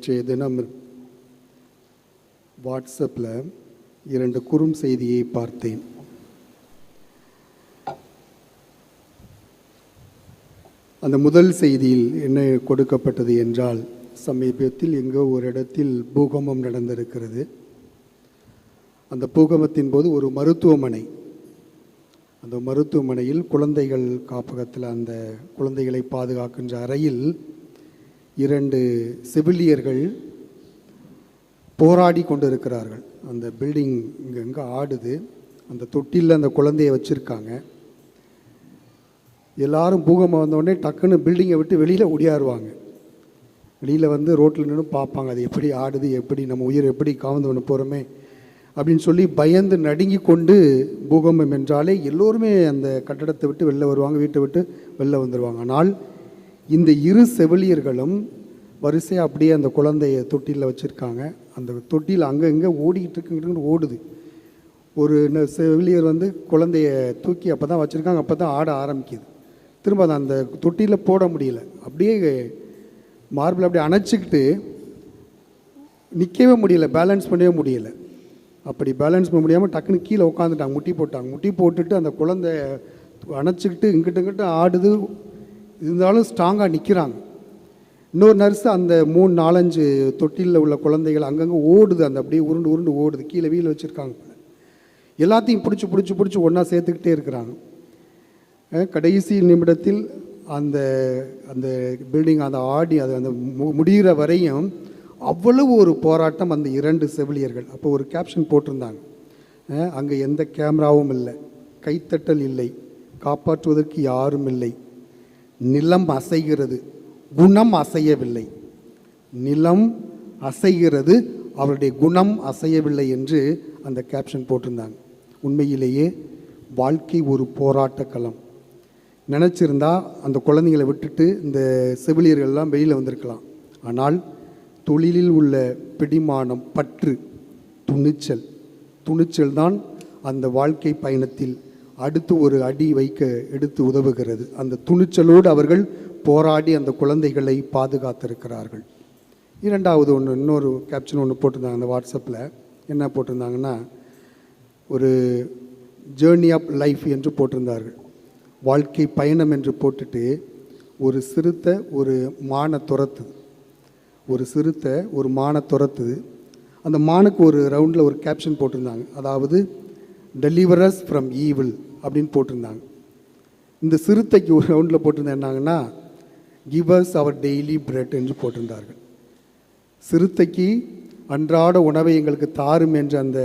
நேற்றைய தினம் வாட்ஸ்அப்பில் இரண்டு குறும் செய்தியை பார்த்தேன். அந்த முதல் செய்தியில் என்ன கொடுக்கப்பட்டது என்றால் சமீபத்தில் எங்கோ ஒரு இடத்தில் பூகம்பம் நடந்திருக்கிறது. அந்த பூகம்பத்தின் போது ஒரு மருத்துவமனை. அந்த மருத்துவமனையில் குழந்தைகள் காப்பகத்தில் அந்த குழந்தைகளை பாதுகாக்கின்ற அறையில் இரண்டு செவிலியர்கள் போராடி கொண்டிருக்கிறார்கள். அந்த பில்டிங் இங்கே எங்கே ஆடுது. அந்த தொட்டிலில் அந்த குழந்தைய வச்சுருக்காங்க. எல்லாரும் பூகம்பம் வந்தோடனே டக்குன்னு பில்டிங்கை விட்டு வெளியில் ஒடியாருவாங்க. வெளியில் வந்து ரோட்டில் நின்று பார்ப்பாங்க அது எப்படி ஆடுது எப்படி நம்ம உயிர் எப்படி காவந்து ஒன்று போகிறோமே அப்படின்னு சொல்லி பயந்து நடுங்கி கொண்டு பூகம்பம் என்றாலே எல்லோருமே அந்த கட்டடத்தை விட்டு வெளில வருவாங்க வீட்டை விட்டு வெளில வந்துடுவாங்க ஆனால் இந்த இரு செவிலியர்களும் வரிசையாக அப்படியே அந்த குழந்தைய தொட்டியில் வச்சுருக்காங்க. அந்த தொட்டியில் அங்கே இங்கே ஓடிக்கிட்டு இருக்குங்கிட்டு ஓடுது. ஒரு செவிலியர் வந்து குழந்தைய தூக்கி அப்போ தான் வச்சுருக்காங்க. அப்போ தான் ஆட ஆரம்பிக்குது. திரும்ப அதை அந்த தொட்டியில் போட முடியல. அப்படியே மார்பிள் அப்படியே அணைச்சிக்கிட்டு நிற்கவே முடியல. பேலன்ஸ் பண்ணவே முடியல. அப்படி பேலன்ஸ் பண்ண முடியாமல் டக்குன்னு கீழே உட்காந்துட்டாங்க. முட்டி போட்டாங்க. முட்டி போட்டுட்டு அந்த குழந்தை அணைச்சிக்கிட்டு இங்கிட்ட இங்கிட்ட ஆடுது. இருந்தாலும் ஸ்ட்ராங்காக நிற்கிறாங்க இன்னொரு நர்ஸு அந்த மூணு நாலஞ்சு தொட்டிலில் உள்ள குழந்தைகள் அங்கங்கே ஓடுது. அந்த அப்படியே உருண்டு உருண்டு ஓடுது. கீழே வீல் வச்சுருக்காங்க. எல்லாத்தையும் பிடிச்சி பிடிச்சி பிடிச்சி ஒன்றா சேர்த்துக்கிட்டே இருக்கிறாங்க. கடைசி நிமிடத்தில் அந்த அந்த பில்டிங் அந்த ஆடி அது அந்த மு- முடிகிற வரையும் அவ்வளவு ஒரு போராட்டம் அந்த இரண்டு செவிலியர்கள். அப்போ ஒரு கேப்ஷன் போட்டிருந்தாங்க. அங்கே எந்த கேமராவும் இல்லை. கைத்தட்டல் இல்லை. காப்பாற்றுவதற்கு யாரும் இல்லை. நிலம் அசைகிறது குணம் அசையவில்லை. நிலம் அசைகிறது அவருடைய குணம் அசையவில்லை என்று அந்த கேப்ஷன் போட்டிருந்தாங்க உண்மையிலேயே வாழ்க்கை ஒரு போராட்ட களம். நினச்சிருந்தா அந்த குழந்தைங்களை விட்டுட்டு இந்த செவிலியர்கள்லாம் வெளியில் வந்திருக்கலாம். ஆனால் தொழிலில் உள்ள பிடிமானம் பற்று துணிச்சல் துணிச்சல் தான் அந்த வாழ்க்கை பயணத்தில் அடுத்து ஒரு அடி வைக்க எடுத்து உதவுகிறது. அந்த துணிச்சலோடு அவர்கள் போராடி அந்த குழந்தைகளை பாதுகாத்திருக்கிறார்கள். இரண்டாவது ஒன்று இன்னொரு கேப்ஷன் ஒன்று போட்டிருந்தாங்க அந்த வாட்ஸ்அப்பில் என்ன போட்டிருந்தாங்கன்னா ஒரு ஜேர்னி ஆஃப் லைஃப் என்று போட்டிருந்தார்கள். வாழ்க்கை பயணம் என்று போட்டுட்டு ஒரு சிறுத்தை ஒரு மானை துரத்துது. ஒரு சிறுத்தை ஒரு மானை துரத்துது. அந்த மானுக்கு ஒரு ரவுண்டில் ஒரு கேப்ஷன் போட்டிருந்தாங்க. அதாவது டெலிவரஸ் ஃப்ரம் ஈவில் அப்படின்னு போட்டிருந்தாங்க. இந்த சிறுத்தைக்கு ஒரு ரவுண்டில் போட்டிருந்தா என்னாங்கன்னா கிவர்ஸ் அவர் டெய்லி பிரெட் என்று போட்டிருந்தார்கள். சிறுத்தைக்கு அன்றாட உணவை எங்களுக்கு தாரும் என்ற அந்த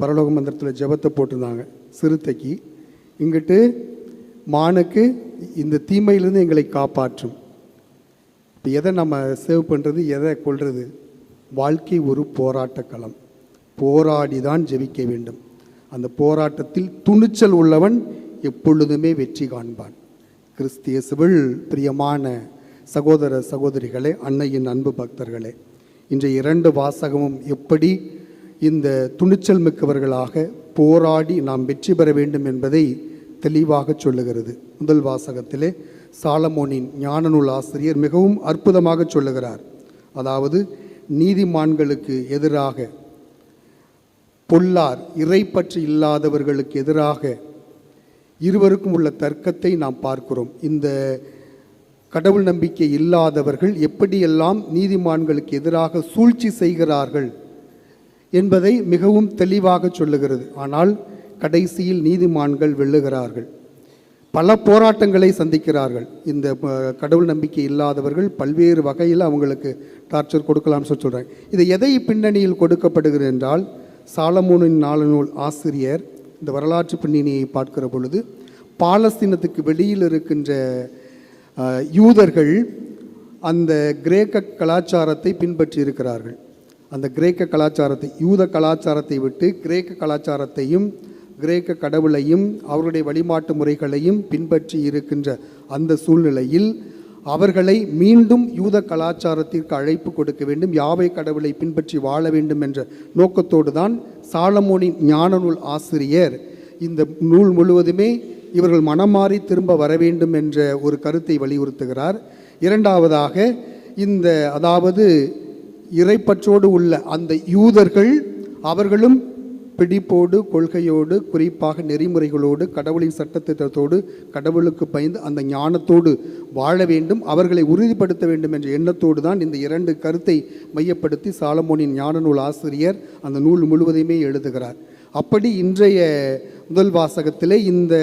பரலோக மந்திரத்தில் ஜெபத்தை போட்டிருந்தாங்க. சிறுத்தைக்கு இங்கிட்டு மானுக்கு இந்த தீமையிலிருந்து எங்களை காப்பாற்றும். இப்போ எதை நம்ம சேவ் பண்ணுறது எதை கொள்வது வாழ்க்கை ஒரு போராட்ட களம். போராடி தான் ஜெபிக்க வேண்டும். அந்த போராட்டத்தில் துணிச்சல் உள்ளவன் எப்பொழுதுமே வெற்றி காண்பான். கிறிஸ்தியசுவில் பிரியமான சகோதர சகோதரிகளே அன்னையின் அன்பு பக்தர்களே இன்றைய இரண்டு வாசகமும் எப்படி இந்த துணிச்சல் மிக்கவர்களாக போராடி நாம் வெற்றி பெற வேண்டும் என்பதை தெளிவாக சொல்லுகிறது. முதல் வாசகத்திலே சாலமோனின் ஞான நூல் ஆசிரியர் மிகவும் அற்புதமாக சொல்லுகிறார். அதாவது நீதிமான்களுக்கு எதிராக பொல்லார் இறைப்பற்று இல்லாதவர்களுக்கு எதிராக இருவருக்கும் உள்ள தர்க்கத்தை நாம் பார்க்கிறோம். இந்த கடவுள் நம்பிக்கை இல்லாதவர்கள் எப்படியெல்லாம் நீதிமான்களுக்கு எதிராக சூழ்ச்சி செய்கிறார்கள் என்பதை மிகவும் தெளிவாக சொல்லுகிறது. ஆனால் கடைசியில் நீதிமான்கள் வெல்லுகிறார்கள். பல போராட்டங்களை சந்திக்கிறார்கள். இந்த கடவுள் நம்பிக்கை இல்லாதவர்கள் பல்வேறு வகையில் அவங்களுக்கு டார்ச்சர் கொடுக்கலாம்னு சொல்லி சொல்கிறாங்க இது எதை பின்னணியில் கொடுக்கப்படுகிறது என்றால் சாலமோனின் நாளநூல் ஆசிரியர் இந்த வரலாற்று பின்னணியை பார்க்கிற பொழுது பாலஸ்தீனத்துக்கு வெளியில் இருக்கின்ற யூதர்கள் அந்த கிரேக்க கலாச்சாரத்தை பின்பற்றி இருக்கிறார்கள். அந்த கிரேக்க கலாச்சாரத்தை யூத கலாச்சாரத்தை விட்டு கிரேக்க கலாச்சாரத்தையும் கிரேக்க கடவுளையும் அவருடைய வழிபாட்டு முறைகளையும் பின்பற்றி இருக்கின்ற அந்த சூழ்நிலையில் அவர்களை மீண்டும் யூத கலாச்சாரத்திற்கு அழைப்பு கொடுக்க வேண்டும் யாவை கடவுளை பின்பற்றி வாழ வேண்டும் என்ற நோக்கத்தோடு தான் சாலமோனின் ஞான நூல் ஆசிரியர் இந்த நூல் முழுவதுமே இவர்கள் மனம் மாறி திரும்ப வர வேண்டும் என்ற ஒரு கருத்தை வலியுறுத்துகிறார். இரண்டாவதாக இந்த அதாவது இறைப்பற்றோடு உள்ள அந்த யூதர்கள் அவர்களும் பிடிப்போடு கொள்கையோடு குறிப்பாக நெறிமுறைகளோடு கடவுளின் சட்டத்திட்டத்தோடு கடவுளுக்கு பயந்து அந்த ஞானத்தோடு வாழ வேண்டும் அவர்களை உறுதிப்படுத்த வேண்டும் என்ற எண்ணத்தோடு தான் இந்த இரண்டு கருத்தை மையப்படுத்தி சாலமோனின் ஞான நூல் ஆசிரியர் அந்த நூல் முழுவதையுமே எழுதுகிறார். அப்படி இன்றைய முதல் வாசகத்திலே இந்த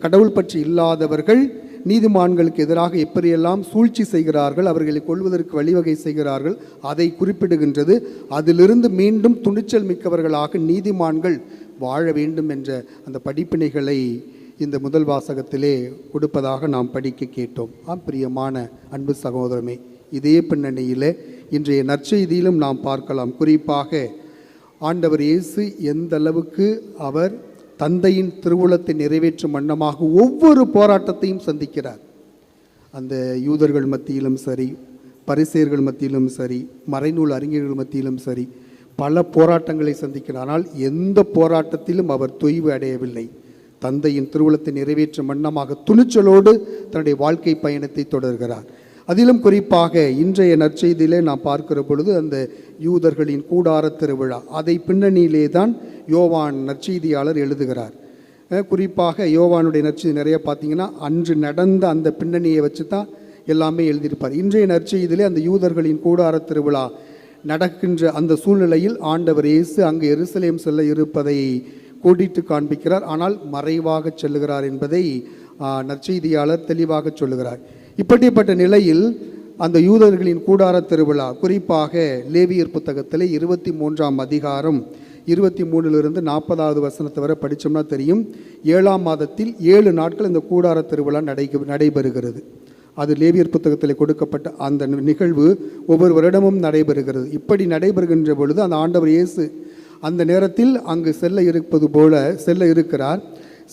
கடவுள் பற்றி இல்லாதவர்கள் நீதிமான்களுக்கு எதிராக எப்படியெல்லாம் சூழ்ச்சி செய்கிறார்கள் அவர்களை கொள்வதற்கு வழிவகை செய்கிறார்கள் அதை குறிப்பிடுகின்றது. அதிலிருந்து மீண்டும் துணிச்சல் மிக்கவர்களாக நீதிமான்கள் வாழ வேண்டும் என்ற அந்த படிப்பினைகளை இந்த முதல் வாசகத்திலே கொடுப்பதாக நாம் படிக்க கேட்டோம். ஆம் பிரியமான அன்பு சகோதரமே இதே பின்னணியில் இன்றைய நற்செய்தியிலும் நாம் பார்க்கலாம். குறிப்பாக ஆண்டவர் இயேசு எந்த அளவுக்கு அவர் தந்தையின் திருவுளத்தை நிறைவேற்றும் வண்ணமாக ஒவ்வொரு போராட்டத்தையும் சந்திக்கிறார். அந்த யூதர்கள் மத்தியிலும் சரி பரிசேயர்கள் மத்தியிலும் சரி மறைநூல் அறிஞர்கள் மத்தியிலும் சரி பல போராட்டங்களை சந்திக்கிறார். ஆனால் எந்த போராட்டத்திலும் அவர் தொய்வு அடையவில்லை. தந்தையின் திருவுளத்தை நிறைவேற்றும் வண்ணமாக துணிச்சலோடு தன்னுடைய வாழ்க்கை பயணத்தை தொடர்கிறார். அதிலும் குறிப்பாக இன்றைய நற்செய்தியிலே நாம் பார்க்கிற பொழுது அந்த யூதர்களின் கூடார திருவிழா. அதை பின்னணியிலே தான் யோவான் நற்செய்தியாளர் எழுதுகிறார். குறிப்பாக யோவானுடைய நற்செய்தி நிறைய பார்த்தீங்கன்னா அன்று நடந்த அந்த பின்னணியை வச்சு தான் எல்லாமே எழுதியிருப்பார். இன்றைய நற்செய்தியிலே அந்த யூதர்களின் கூடார திருவிழா நடக்கின்ற அந்த சூழ்நிலையில் ஆண்டவர் இயேசு அங்கு எருசலேம் செல்ல இருப்பதை கோடிட்டு காண்பிக்கிறார். ஆனால் மறைவாக செல்லுகிறார் என்பதை நற்செய்தியாளர் தெளிவாக சொல்லுகிறார். இப்படிப்பட்ட நிலையில் அந்த யூதர்களின் கூடார திருவிழா குறிப்பாக லேவியர் புத்தகத்தில் இருபத்தி மூன்றாம் அதிகாரம் இருபத்தி மூணிலிருந்து நாற்பதாவது வசனத்தை வரை படித்தோம்னா தெரியும். ஏழாம் மாதத்தில் ஏழு நாட்கள் இந்த கூடார திருவிழா நடை நடைபெறுகிறது. அது லேவியர் புத்தகத்தில் கொடுக்கப்பட்ட அந்த நிகழ்வு ஒவ்வொரு வருடமும் நடைபெறுகிறது. இப்படி நடைபெறுகின்ற பொழுது அந்த ஆண்டவர் இயேசு அந்த நேரத்தில் அங்கு செல்ல இருப்பது போல செல்ல இருக்கிறார்.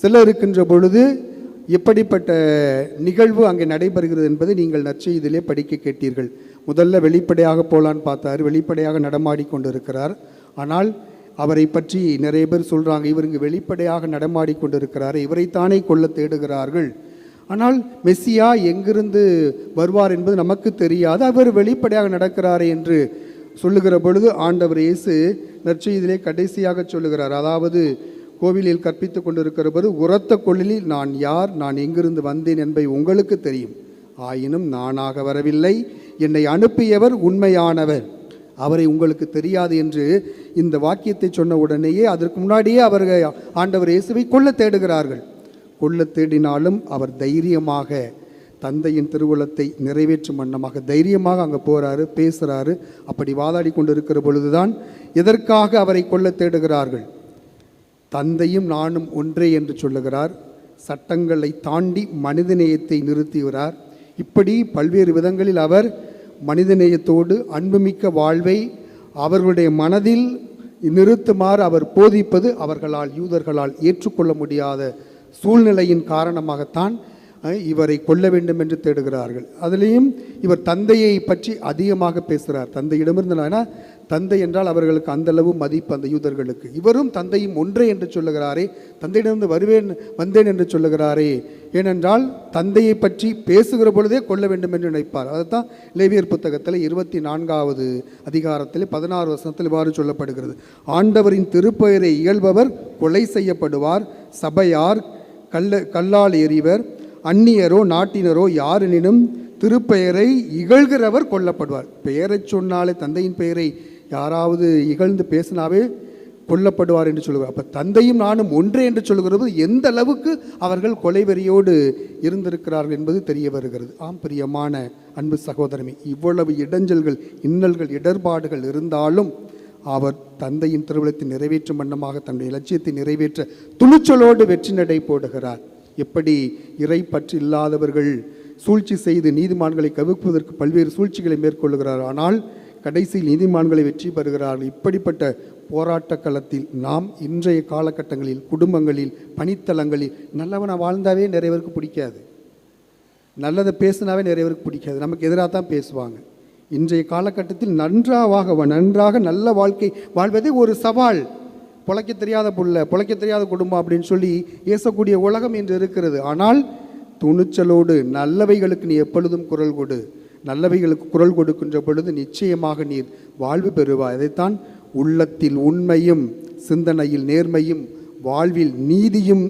செல்ல இருக்கின்ற பொழுது எப்படிப்பட்ட நிகழ்வு அங்கே நடைபெறுகிறது என்பதை நீங்கள் நற்செய்தியிலே படிக்க கேட்டீர்கள். முதல்ல வெளிப்படையாக போலான்னு பார்த்தார். வெளிப்படையாக நடமாடி கொண்டிருக்கிறார். ஆனால் அவரை பற்றி நிறைய பேர் சொல்கிறாங்க இவர் இங்கு வெளிப்படையாக நடமாடி கொண்டிருக்கிறார். இவரைத்தானே கொல்ல தேடுகிறார்கள். ஆனால் மெஸ்ஸியா எங்கிருந்து வருவார் என்பது நமக்கு தெரியாது. அவர் வெளிப்படையாக நடக்கிறாரே என்று சொல்லுகிற பொழுது ஆண்டவர் இயேசு நற்செய்தியிலே கடைசியாக சொல்லுகிறார். அதாவது கோவிலில் கற்பித்து கொண்டிருக்கிற உரத்த கொள்ளிலில் நான் யார் நான் எங்கிருந்து வந்தேன் என்பதை உங்களுக்கு தெரியும். ஆயினும் நானாக வரவில்லை. என்னை அனுப்பியவர் உண்மையானவர். அவரை உங்களுக்கு தெரியாது என்று இந்த வாக்கியத்தை சொன்ன உடனேயே அதற்கு முன்னாடியே அவர்கள் ஆண்டவர் இயேசுவை கொல்ல தேடுகிறார்கள். கொல்ல தேடினாலும் அவர் தைரியமாக தந்தையின் திருவுளத்தை நிறைவேற்றும் வண்ணமாக தைரியமாக அங்கே போகிறாரு பேசுகிறாரு அப்படி வாதாடி கொண்டிருக்கிற பொழுதுதான் எதற்காக அவரை கொல்ல தேடுகிறார்கள்? தந்தையும் நானும் ஒன்றே என்று சொல்லுகிறார். சட்டங்களை தாண்டி மனிதநேயத்தை நிறுத்துகிறார் இப்படி பல்வேறு விதங்களில் அவர் மனிதநேயத்தோடு அன்புமிக்க வாழ்வை அவர்களுடைய மனதில் நிறுத்துமாறு அவர் போதிப்பது அவர்களால் யூதர்களால் ஏற்றுக்கொள்ள முடியாத சூழ்நிலையின் காரணமாகத்தான் இவரை கொல்ல வேண்டும் என்று தேடுகிறார்கள். அதுலேயும் இவர் தந்தையை பற்றி அதிகமாக பேசுகிறார். தந்தையிடமிருந்து நான் ஏன்னா, தந்தை என்றால் அவர்களுக்கு அந்த அளவு மதிப்பு அந்த யூதர்களுக்கு. இவரும் தந்தையும் ஒன்றே என்று சொல்லுகிறாரே தந்தையிடமிருந்து வருவேன் வந்தேன் என்று சொல்லுகிறாரே. ஏனென்றால் தந்தையை பற்றி பேசுகிற பொழுதே கொள்ள வேண்டும் என்று நினைப்பார். அதுதான் லேவியர் புத்தகத்தில் இருபத்தி நான்காவது அதிகாரத்தில் பதினாறு வருஷத்தில் இவ்வாறு சொல்லப்படுகிறது. ஆண்டவரின் திருப்பெயரை இயல்பவர் கொலை செய்யப்படுவார் சபையார் கல்ல கல்லால் எறிவர் அந்நியரோ நாட்டினரோ யாரெனினும் திருப்பெயரை இகழ்கிறவர் கொல்லப்படுவார். பெயரை சொன்னாலே தந்தையின் பெயரை யாராவது இகழ்ந்து பேசினாவே கொல்லப்படுவார் என்று சொல்லுவார். அப்போ தந்தையும் நானும் ஒன்றே என்று சொல்லுகிறது எந்த அளவுக்கு அவர்கள் கொலைவெறியோடு இருந்திருக்கிறார்கள் என்பது தெரிய வருகிறது. ஆம் பிரியமான அன்பு சகோதரமே இவ்வளவு இடைஞ்சல்கள் இன்னல்கள் இடர்பாடுகள் இருந்தாலும் அவர் தந்தையின் திருவிழத்தை நிறைவேற்றும் வண்ணமாக தன்னுடைய லட்சியத்தை நிறைவேற்ற துணிச்சலோடு வெற்றி நடை போடுகிறார். எப்படி இறை பற்று இல்லாதவர்கள் சூழ்ச்சி செய்து நீதிமான்களை கவிழ்ப்பதற்கு பல்வேறு சூழ்ச்சிகளை மேற்கொள்கிறார். ஆனால் கடைசியில் நீதிமான்களை வெற்றி பெறுகிறார்கள் இப்படிப்பட்ட போராட்ட களத்தில் நாம் இன்றைய காலகட்டங்களில் குடும்பங்களில் பணித்தளங்களில் நல்லவனை வாழ்ந்தாவே நிறைய பேருக்கு பிடிக்காது. நல்லதை பேசினாவே நிறைய பேருக்கு பிடிக்காது. நமக்கு எதிராக தான் பேசுவாங்க. இன்றைய காலகட்டத்தில் நன்றாக நன்றாக நல்ல வாழ்க்கை வாழ்வதே ஒரு சவால். பொழைக்க தெரியாத புள்ள பொழைக்க தெரியாத குடும்பம் அப்படின்னு சொல்லி ஏசக்கூடிய உலகம் என்று இருக்கிறது. ஆனால் துணிச்சலோடு நல்லவைகளுக்கு நீ எப்பொழுதும் குரல் கொடு. நல்லவைகளுக்கு குரல் கொடுக்கின்ற பொழுது நிச்சயமாக நீர் வாழ்வு பெறுவாய். அதைத்தான் உள்ளத்தில் உண்மையும் சிந்தனையில் நேர்மையும் வாழ்வில் நீதியும்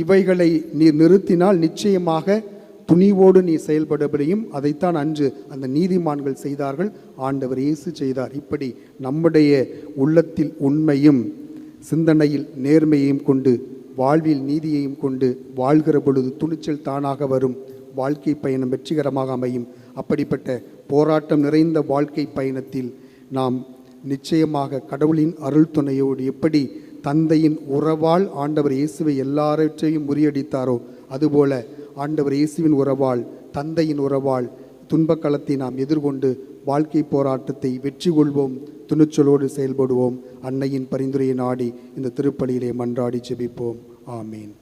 இவைகளை நீர் நிறுத்தினால் நிச்சயமாக துணிவோடு நீ செயல்படபடியும் அதைத்தான் அன்று அந்த நீதிமான்கள் செய்தார்கள். ஆண்டவர் இயேசு செய்தார். இப்படி நம்முடைய உள்ளத்தில் உண்மையும் சிந்தனையில் நேர்மையையும் கொண்டு வாழ்வில் நீதியையும் கொண்டு வாழ்கிற பொழுது துணிச்சல் தானாக வரும். வாழ்க்கை பயணம் வெற்றிகரமாக அமையும். அப்படிப்பட்ட போராட்டம் நிறைந்த வாழ்க்கை பயணத்தில் நாம் நிச்சயமாக கடவுளின் அருள் துணையோடு எப்படி தந்தையின் உறவால் ஆண்டவர் இயேசுவை எல்லாவற்றையும் முறியடித்தாரோ அதுபோல ஆண்டவர் இயேசுவின் உறவால் தந்தையின் உறவால் துன்பக்களத்தை நாம் எதிர்கொண்டு வாழ்க்கை போராட்டத்தை வெற்றி கொள்வோம். துணிச்சலோடு செயல்படுவோம். அன்னையின் பரிந்துரையை நாடி இந்த திருப்பலியிலே மன்றாடி ஜெபிப்போம். ஆமீன்.